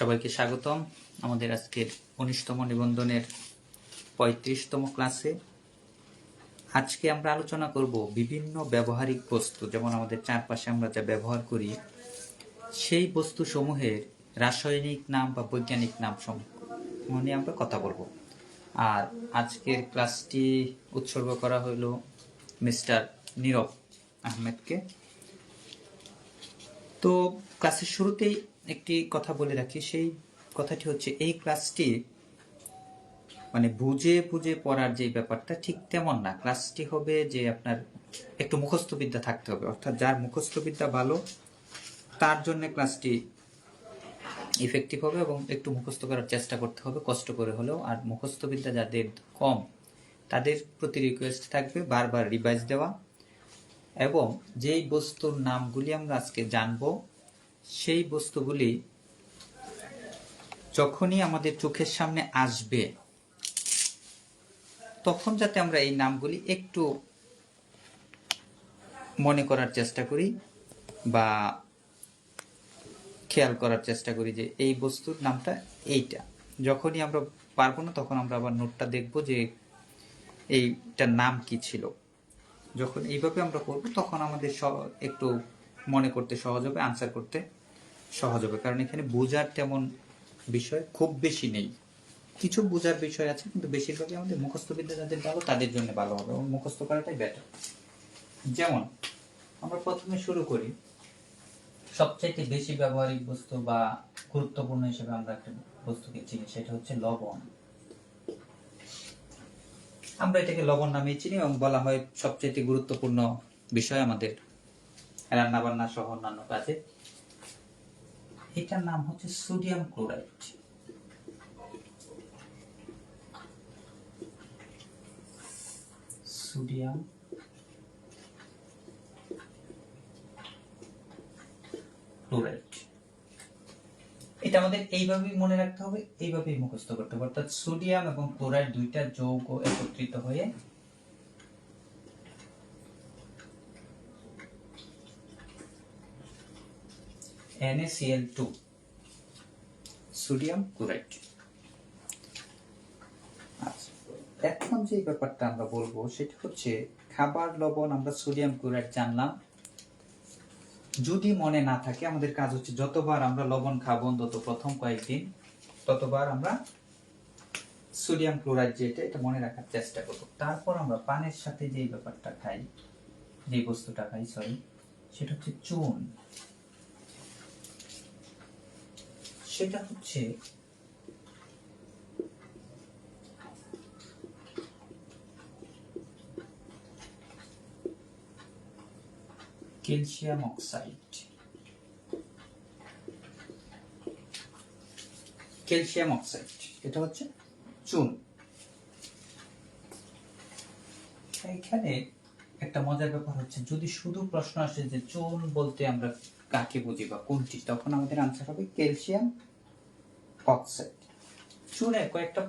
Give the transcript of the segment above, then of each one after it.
সবাইকে স্বাগতম আমাদের আজকের উনিশতম নিবন্ধনের পঁয়ত্রিশতম ক্লাসে। আজকে আমরা আলোচনা করব বিভিন্ন ব্যবহারিক বস্তু, যেমন আমাদের চারপাশে আমরা যা ব্যবহার করি, সেই বস্তু সমূহের রাসায়নিক নাম বা বৈজ্ঞানিক নাম নিয়ে আমরা কথা বলব। আর আজকের ক্লাসটি উৎসর্গ করা হলো মিস্টার নীরব আহমেদকে। তো ক্লাসের শুরুতেই একটি কথা বলে রাখি, সেই কথাটি হচ্ছে এই ক্লাসটি মানে বুঝে বুঝে পড়ার যে ব্যাপারটা ঠিক তেমন না। ক্লাসটি হবে যে আপনার একটু মুখস্থ বিদ্যা থাকতে হবে, অর্থাৎ যার মুখস্থ বিদ্যা ভালো, তার জন্য ক্লাসটি ইফেক্টিভ হবে এবং একটু মুখস্থ করার চেষ্টা করতে হবে, কষ্ট করে হলেও। আর মুখস্থবিদ্যা যাদের কম, তাদের প্রতি রিকোয়েস্ট থাকবে বারবার রিভাইজ দেওয়া। এবং যেই বস্তুর নামগুলি আমরা আজকে জানব সেই বস্তুগুলি যখনই আমাদের চোখের সামনে আসবে, তখন যাতে আমরা এই নামগুলি একটু মনে করার চেষ্টা করি বা খেয়াল করার চেষ্টা করি যে এই বস্তুর নামটা এইটা। যখনই আমরা পারব না, তখন আমরা আবার নোটটা দেখব যে এইটার নাম কি ছিল। যখন এইভাবে আমরা করব, তখন আমাদের একটু মনে করতে সহজ হবে আনসার করতে সহজ হবে। কারণ এখানে বোঝার তেমন বিষয় খুব বেশি নেই। কিছু বোঝার বিষয় আছে, কিন্তু বেশিরভাগই আমাদের মুখস্থ বিদ্যা যাদের ভালো, তাদের জন্য ভালো হবে এবং মুখস্থ করাটাই বেটার যেমন, আমরা প্রথমে শুরু করি, সবচাইতে বেশি ব্যবহারিক বস্তু বা গুরুত্বপূর্ণ হিসেবে আমরা একটা বস্তুকে চিনি, সেটা হচ্ছে লবণ। আমরা এটাকে লবণ নামে চিনি এবং বলা হয় সবচেয়ে গুরুত্বপূর্ণ বিষয় আমাদের। রান্না বান্না সহ অন্যান্য কাজে। এটার নাম হচ্ছে সোডিয়াম ক্লোরাইড। Sodium chloride. এটা আমাদের এইভাবেই মনে রাখতে হবে, এইভাবেই মুখস্থ করতে হবে। অর্থাৎ সোডিয়াম এবং ক্লোরাইড দুইটা যৌগ একত্রিত হয়ে NaCl2 সোডিয়াম ক্লোরাইড এখন যে ব্যাপারটা আমরা বলব, সেটা হচ্ছে খাবার লবণ, আমরা সোডিয়াম ক্লোরাইড জানলাম। যদি মনে না থাকে, আমাদের কাজ হচ্ছে যতবার আমরা লবণ খাব, অন্তত প্রথম কয়েকদিন, ততবার আমরা সোডিয়াম ক্লোরাইড যেটা, এটা মনে রাখার চেষ্টা করব। তারপর আমরা পানের সাথে যে ব্যাপারটা খাই, যে বস্তুটা খাই সরি সেটা হচ্ছে চুন সেটা হচ্ছে ক্যালসিয়াম অক্সাইড। ক্যালসিয়াম অক্সাইড, এটা হচ্ছে চুন। এইখানে একটা মজার ব্যাপার হচ্ছে, যদি শুধু প্রশ্ন আসে যে চুন বলতে আমরা কাকে বুঝি বা কোনটি, তখন আমাদের আনসার হবে ক্যালসিয়াম অক্সাইড চুনে কয়েকটা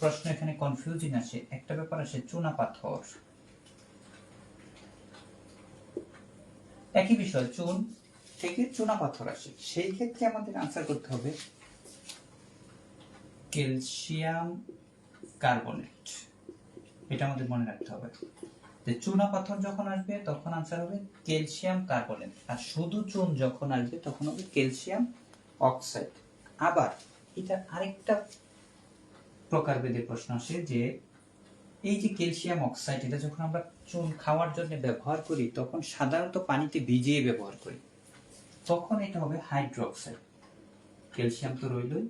প্রশ্ন এখানে কনফিউজিং আসে একটা ব্যাপার আসে চুনা পাথর। একই বিষয়, চুন থেকে চুনা পাথর আসে। সেই ক্ষেত্রে আমাদের আনসার করতে হবে ক্যালসিয়াম কার্বনেট এটা আমাদের মনে রাখতে হবে। যে চুনা পাথর যখন আসবে, তখন আনসার হবে ক্যালসিয়াম কার্বনেট আর শুধু চুন যখন আসবে, তখন হবে ক্যালসিয়াম অক্সাইড আবার এটা আরেকটা প্রকারভেদের প্রশ্ন আসে যে এই যে ক্যালসিয়াম অক্সাইড, এটা যখন আমরা চুন খাওয়ার জন্য ব্যবহার করি, তখন সাধারণত পানিতে ভিজিয়ে ব্যবহার করি। তখন এটা হবে হাইড্রোক্সাইড। ক্যালসিয়াম তো রইলই,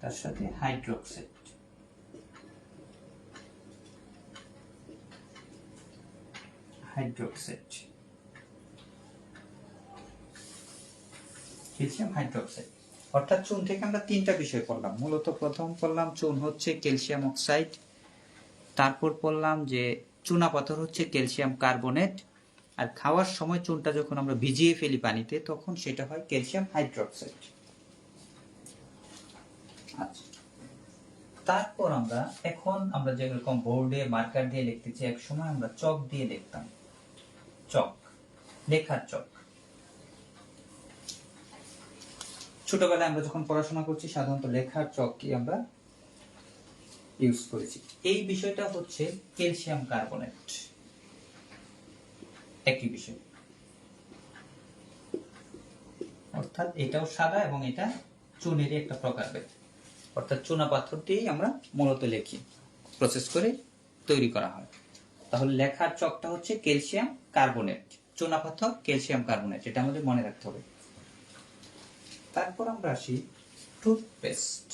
তার সাথে হাইড্রোক্সাইড। হাইড্রোক্সাইড। Calcium hydroxide. অর্থাৎ চুন থেকে আমরা তিনটা বিষয় পড়লাম। মূলত প্রথম পড়লাম চুন হচ্ছে ক্যালসিয়াম অক্সাইড, তারপর পড়লাম যে চুনা পাথর হচ্ছে ক্যালসিয়াম কার্বনেট, আর খাওয়ার সময় চুনটা যখন আমরা ভিজিয়ে ফেলি পানিতে, তখন সেটা হয় ক্যালসিয়াম হাইড্রোক্সাইড। আচ্ছা তারপর আমরা এখন আমরা যেরকম বোর্ডে মার্কার দিয়ে লিখতেছি এক সময় আমরা চক দিয়ে লিখতাম চক, লেখার চক। ছোটবেলায় আমরা যখন পড়াশোনা করছি, সাধারণত লেখার চককে আমরা ইউজ করেছি। এই বিষয়টা হচ্ছে ক্যালসিয়াম কার্বনেট একই বিষয়। অর্থাৎ এটাও সাদা এবং এটা চুনেরই একটা প্রকারভেদ অর্থাৎ চুনা পাথর দিয়েই আমরা মূলত লিখি প্রসেস করে তৈরি করা হয়। তাহলে লেখার চকটা হচ্ছে ক্যালসিয়াম কার্বনেট চুনা পাথর ক্যালসিয়াম কার্বনেট এটা আমাদের মনে রাখতে হবে। তারপর আমরা আসি টুথপেস্ট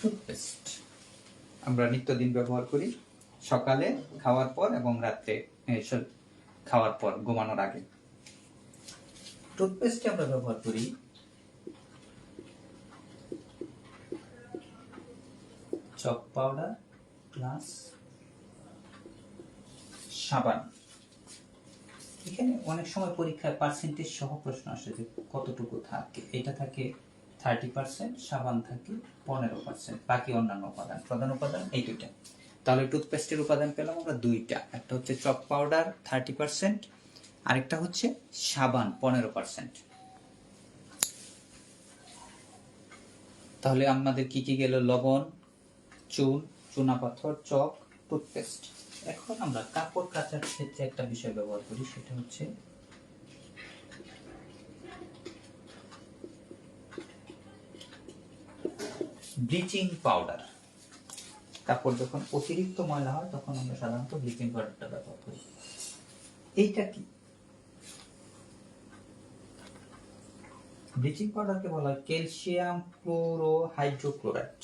টুথপেস্ট আমরা নিত্যদিন ব্যবহার করি সকালে খাওয়ার পর এবং রাত্রে খাওয়ার পর, ঘুমানোর আগে। টুথপেস্টে আমরা ব্যবহার করি চক পাউডার প্লাস সাবান। এখানে অনেক সময় পরীক্ষায় পার্সেন্টেজ সহ প্রশ্ন আসে যে কতটুকু থাকে। এটা থাকে থার্টি পার্সেন্ট সাবান থাকে পনেরো পার্সেন্ট বাকি অন্যান্য উপাদান, প্রধান উপাদান এই দুইটা। তাহলে টুথপেস্টের উপাদান পেলাম আমরা দুইটা। একটা হচ্ছে চক পাউডার থার্টি পার্সেন্ট আরেকটা হচ্ছে সাবান, পনেরো পার্সেন্ট তাহলে আমাদের কি কি গেল? লবণ, চুন, চুনাপাথর চক টুথপেস্ট এখন আমরা কাপড় কাচার ক্ষেত্রে একটা বিষয় ব্যবহার করি, সেটা হচ্ছে ব্লিচিং পাউডার। কাপড় যখন অতিরিক্ত ময়লা হয়, তখন আমরা সাধারণত ব্লিচিং পাউডারটা ব্যবহার করি। এইটা কি? ব্লিচিং পাউডারকে বলা হয় ক্যালসিয়াম ক্লোরো হাইড্রোক্লোরাইড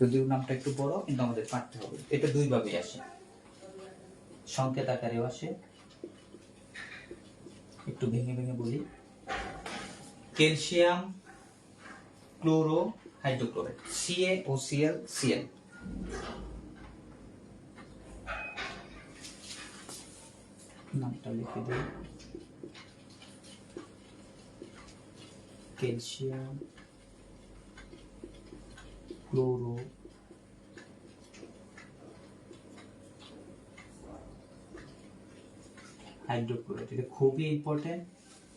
যদিও নামটা একটু বড়, কিন্তু আমাদের পাঠতে হবে। এটা দুই ভাবে আসে। সংকেত আকারেও আসে। একটু ভেঙে ভেঙে বলি। Calcium, chloro, hydrochloride. CA O CL CL নামটা লিখে দিই। ক্যালসিয়াম ক্লোরো হাইড্রোক্লোরাইড এটা খুবই ইম্পর্টেন্ট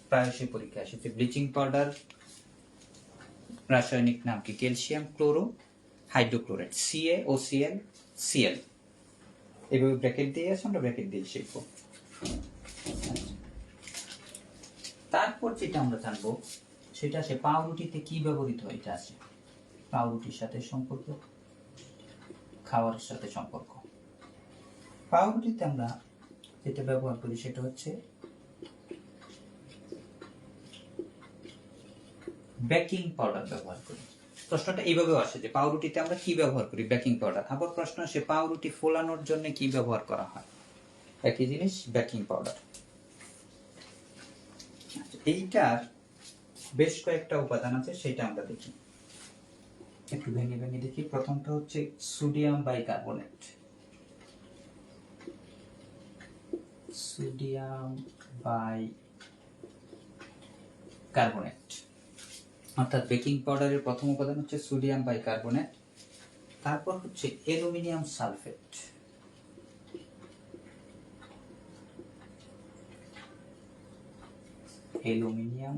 প্রায়শই পরীক্ষা আসে। ব্লিচিং পাউডার রাসায়নিক নাম কি? Calcium chloro hydrochloride CA O CL CL এভাবে ব্র্যাকেট দিয়ে আছে, আমরা ব্র্যাকেট দিয়ে শিখব। তারপর যেটা আমরা জানব, সেটা আছে পাউরুটিতে কি ব্যবহৃত হয়? এটা আছে। পাউরুটির সাথে সম্পর্ক খাওয়ার সাথে সম্পর্ক। পাউরুটিতে আমরা যেটা ব্যবহার করি সেটা হচ্ছে বেকিং পাউডার ব্যবহার করি। প্রশ্নটা এইভাবেও আসে যে পাউরুটিতে আমরা কি ব্যবহার করি বেকিং পাউডার? আবার প্রশ্ন আসে, পাউরুটি ফোলানোর জন্য কি ব্যবহার করা হয়? একই জিনিস, বেকিং পাউডার। এইটার বেশ কয়েকটা উপাদান আছে, সেটা আমরা দেখি। একটু ভেঙে ভেঙে দেখি। প্রথমটা হচ্ছে sodium bicarbonate. Sodium bi carbonate অর্থাৎ বেকিং পাউডারের প্রথম উপাদান হচ্ছে সোডিয়াম বাইকার্বনেট। তারপর হচ্ছে অ্যালুমিনিয়াম সালফেট। Aluminium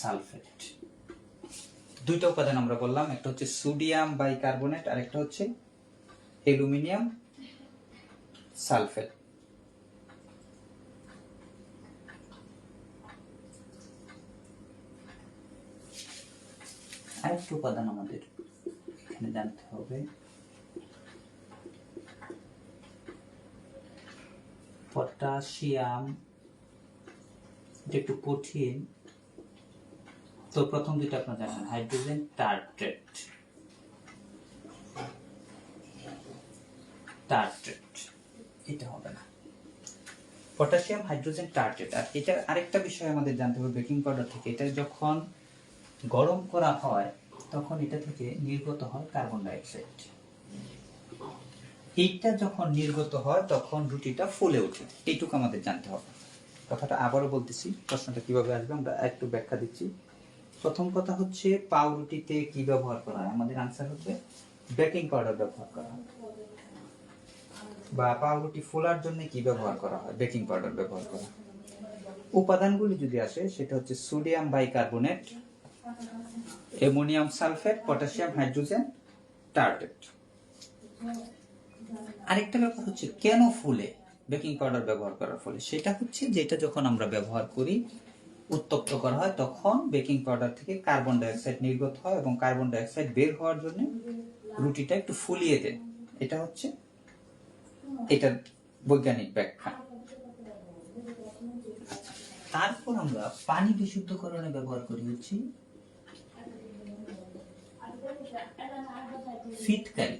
sulphate. দুইটা উপাদান আমরা বললাম, একটা হচ্ছে সোডিয়াম বাইকার্বনেট আর একটা হচ্ছে অ্যালুমিনিয়াম সালফেট। আরেকটা উপাদান আমাদের এখানে জানতে হবে। পটাশিয়াম এটা একটু কঠিন তো প্রথম দুটো আপনারা জানেন, হাইড্রোজেন টার্ট্রেট টার্ট্রেট এটা হবে না। পটাশিয়াম, হাইড্রোজেন টার্ট্রেট আর এটা আরেকটা বিষয় আমাদের জানতে হবে বেকিং পাউডার থেকে। এটা যখন গরম করা হয়, তখন এটা থেকে নির্গত হয় কার্বন ডাইঅক্সাইড। এইটা যখন নির্গত হয়, তখন রুটিটা ফুলে ওঠে। এইটুকু আমাদের জানতে হবে। কথাটা আবারও বলতেছি, প্রশ্নটা কীভাবে আসবে, আমরা একটু ব্যাখ্যা দিচ্ছি। প্রথম কথা হচ্ছে পাউরুটিতে কি ব্যবহার করা হয়? আমাদের আনসার হচ্ছে বেকিং পাউডার ব্যবহার করা হয়। বা পাউরুটি ফোলার জন্য কি ব্যবহার করা হয়? বেকিং পাউডার ব্যবহার করা উপাদানগুলি যদি আসে, সেটা হচ্ছে sodium bicarbonate ammonium sulphate potassium hydrogen tartrate আরেকটা ব্যাপার হচ্ছে কেন ফুলে? বেকিং পাউডার ব্যবহার করার ফলে। সেটা হচ্ছে যেটা যখন আমরা ব্যবহার করি উত্তপ্ত করা হয়, তখন বেকিং পাউডার থেকে কার্বন ডাইঅক্সাইড নির্গত হয় এবং কার্বন ডাইঅক্সাইড বের হওয়ার জন্য রুটিটা একটু ফুলিয়ে দেয় এটা হচ্ছে এটার বৈজ্ঞানিক ব্যাখ্যা। তারপর আমরা পানি বিশুদ্ধকরণে ব্যবহার করি হচ্ছে ফিটকারি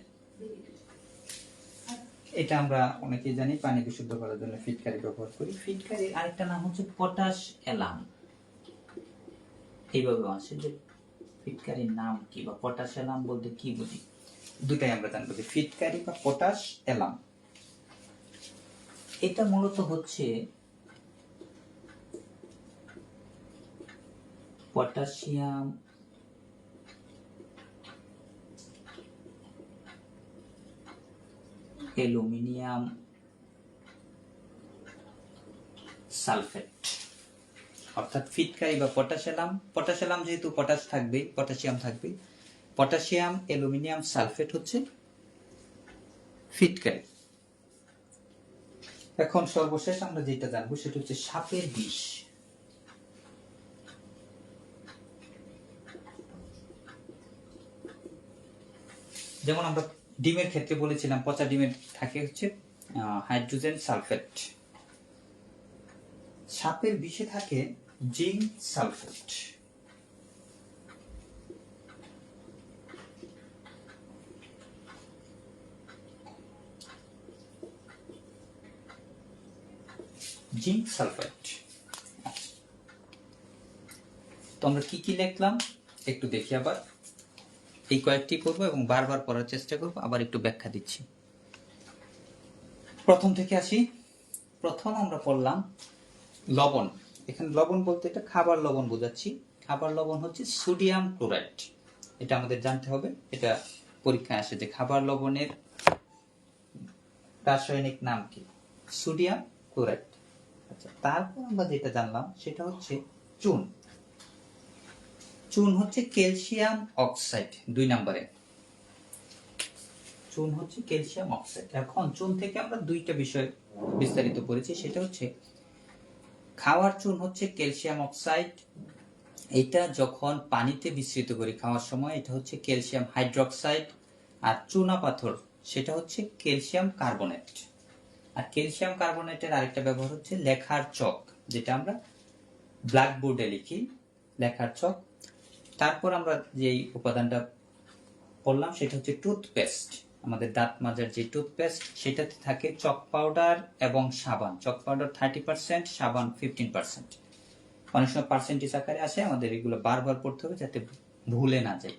এটা আমরা অনেকেই জানি, পানি বিশুদ্ধ করার জন্য ফিটকারি ব্যবহার করি। ফিটকারি আরেকটা নাম হচ্ছে পটাশ অ্যালাম। এইভাবে আসে যে ফিটকারির নাম কি বা পটাশ অ্যালাম বলতে কি বুঝি? দুটাই আমরা জানব যে ফিটকারি বা পটাশ অ্যালাম এটা মূলত হচ্ছে পটাশিয়াম অ্যালুমিনিয়াম সালফেট। অর্থাৎ ফিটকারি বা পটাশিয়াম পটাশিয়াম যেহেতু পটাশ থাকবে পটাশিয়াম থাকবে পটাশিয়াম, অ্যালুমিনিয়াম সালফেট হচ্ছে ফিটকারি এখন সর্বশেষ আমরা যেটা জানব সেটা হচ্ছে সাপের বিষ। যেমন আমরা ডিমের ক্ষেত্রে বলেছিলাম, পচা ডিমের থাকে হচ্ছে হাইড্রোজেন সালফেট। সাপের বিষে থাকে জিঙ্ক সালফেট। Zinc sulphate. তো আমরা কি কি লিখলাম? একটু দেখি আবার। এই কয়েকটি করব এবং বারবার পড়ার চেষ্টা করব, আবার একটু ব্যাখ্যা দিচ্ছি। প্রথম থেকে আসি। প্রথম আমরা পড়লাম লবণ। এখানে লবণ বলতে এটা খাবার লবণ বোঝাচ্ছি। খাবার লবণ হচ্ছে সোডিয়াম ক্লোরাইড। এটা আমাদের জানতে হবে। এটা পরীক্ষায় আসে যে খাবার লবণের রাসায়নিক নাম কি? Sodium chloride. আচ্ছা তারপর আমরা যেটা জানলাম সেটা হচ্ছে চুন। চুন হচ্ছে ক্যালসিয়াম অক্সাইড, দুই নম্বরে। চুন হচ্ছে ক্যালসিয়াম অক্সাইড। এখন চুন থেকে আমরা দুইটা বিষয় বিস্তারিত করেছি সেটা হচ্ছে খাওয়ার চুন হচ্ছে ক্যালসিয়াম অক্সাইড। এটা যখন পানিতে মিশ্রিত করি খাওয়ার সময়, এটা হচ্ছে ক্যালসিয়াম হাইড্রোক্সাইড। আর চুনা পাথর, সেটা হচ্ছে ক্যালসিয়াম কার্বনেট। আর ক্যালসিয়াম কার্বনেটের আরেকটা ব্যবহার হচ্ছে লেখার চক, যেটা আমরা ব্ল্যাকবোর্ডে লিখি, লেখার চক। তারপর আমরা যেই উপাদানটা পড়লাম, সেটা হচ্ছে টুথপেস্ট। আমাদের দাঁত মাজার যে টুথপেস্ট সেটাতে থাকে চক পাউডার এবং সাবান। চক পাউডার থার্টি পার্সেন্ট সাবান ফিফটিন পার্সেন্ট অনেক সময় পার্সেন্টেজ আকারে আসে, আমাদের এগুলো বারবার পড়তে হবে যাতে ভুলে না যায়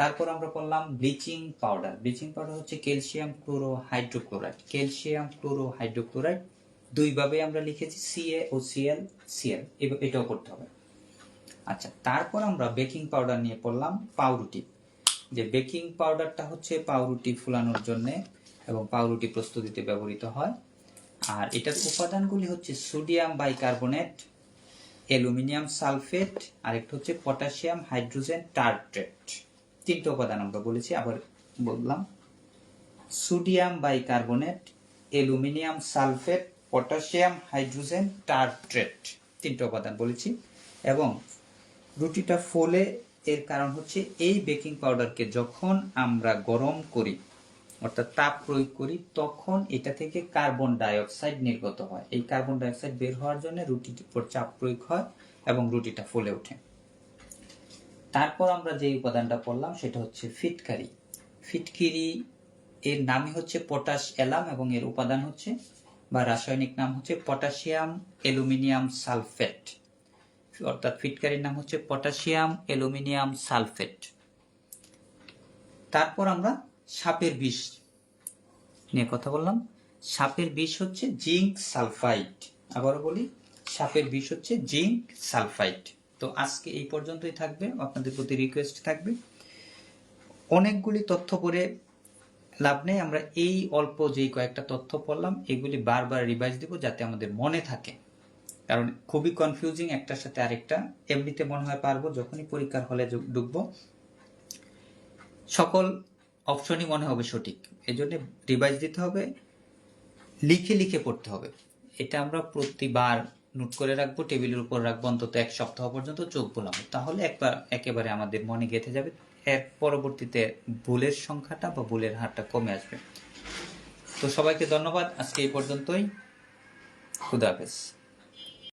তারপর আমরা পড়লাম ব্লিচিং পাউডার ব্লিচিং পাউডার হচ্ছে calcium chloro hydrochloride calcium chloro hydrochloride দুইভাবে আমরা লিখেছি সিএ ও সিএল সিএল এটাও করতে হবে। আচ্ছা তারপর আমরা বেকিং পাউডার নিয়ে পড়লাম পাউরুটি। যে বেকিং পাউডারটা হচ্ছে পাউরুটি ফুলানোর জন্য এবং পাউরুটি প্রস্তুতিতে ব্যবহৃত হয়। আর এটার উপাদানগুলি হচ্ছে সোডিয়াম বাইকার্বনেট, অ্যালুমিনিয়াম সালফেট আর একটা হচ্ছে পটাশিয়াম, হাইড্রোজেন, টার্ট্রেট। তিনটে উপাদান আমরা বলেছি, আবার বললাম। Sodium bicarbonate, aluminium sulphate, potassium, hydrogen, tartrate. তিনটে উপাদান বলেছি। এবং রুটিটা ফোলে এর কারণ হচ্ছে এই বেকিং পাউডারকে যখন আমরা গরম করি, অর্থাৎ তাপ প্রয়োগ করি, তখন এটা থেকে কার্বন ডাইঅক্সাইড নির্গত হয়। এই কার্বন ডাইঅক্সাইড বের হওয়ার জন্য রুটির উপর চাপ প্রয়োগ হয় এবং রুটিটা ফুলে ওঠে। তারপর আমরা যে উপাদানটা পড়লাম সেটা হচ্ছে ফিটকারি। ফিটকিরি এর নামই হচ্ছে পটাশ অ্যালাম এবং এর উপাদান হচ্ছে বা রাসায়নিক নাম হচ্ছে পটাশিয়াম অ্যালুমিনিয়াম সালফেট। অর্থাৎ ফিটকারির নাম হচ্ছে পটাশিয়াম অ্যালুমিনিয়াম সালফেট। তারপর আমরা সাপের বিষ নিয়ে কথা বললাম। সাপের বিষ হচ্ছে জিঙ্ক সালফাইড। আবারও বলি, সাপের বিষ হচ্ছে জিঙ্ক সালফাইড। তো আজকে এই পর্যন্তই থাকবে। আপনাদের প্রতি রিকোয়েস্ট থাকবে। অনেকগুলি তথ্য করে লাভ নেই। আমরা এই অল্প যেই কয়েকটা তথ্য পড়লাম, এগুলি বারবার রিভাইজ দিব যাতে আমাদের মনে থাকে। কারণ খুবই কনফিউজিং একটার সাথে আরেকটা। এমনিতে মনে হয় পারব, যখনই পরীক্ষার হলে ঢুকবো। সকল অপশনই মনে হবে সঠিক। এই জন্য রিভাইজ দিতে হবে, লিখে লিখে পড়তে হবে। এটা আমরা প্রতিবার নোট করে রাখব, টেবিলের উপর রাখব, অন্তত এক সপ্তাহ পর্যন্ত চোখ বোলাবো। তাহলে একবার একেবারে আমাদের মনে গেঁথে যাবে। এর পরবর্তীতে ভুলের সংখ্যাটা বা ভুলের হারটা কমে আসবে। তো সবাইকে ধন্যবাদ। আজকে এই পর্যন্তই। খুদা হাফেজ।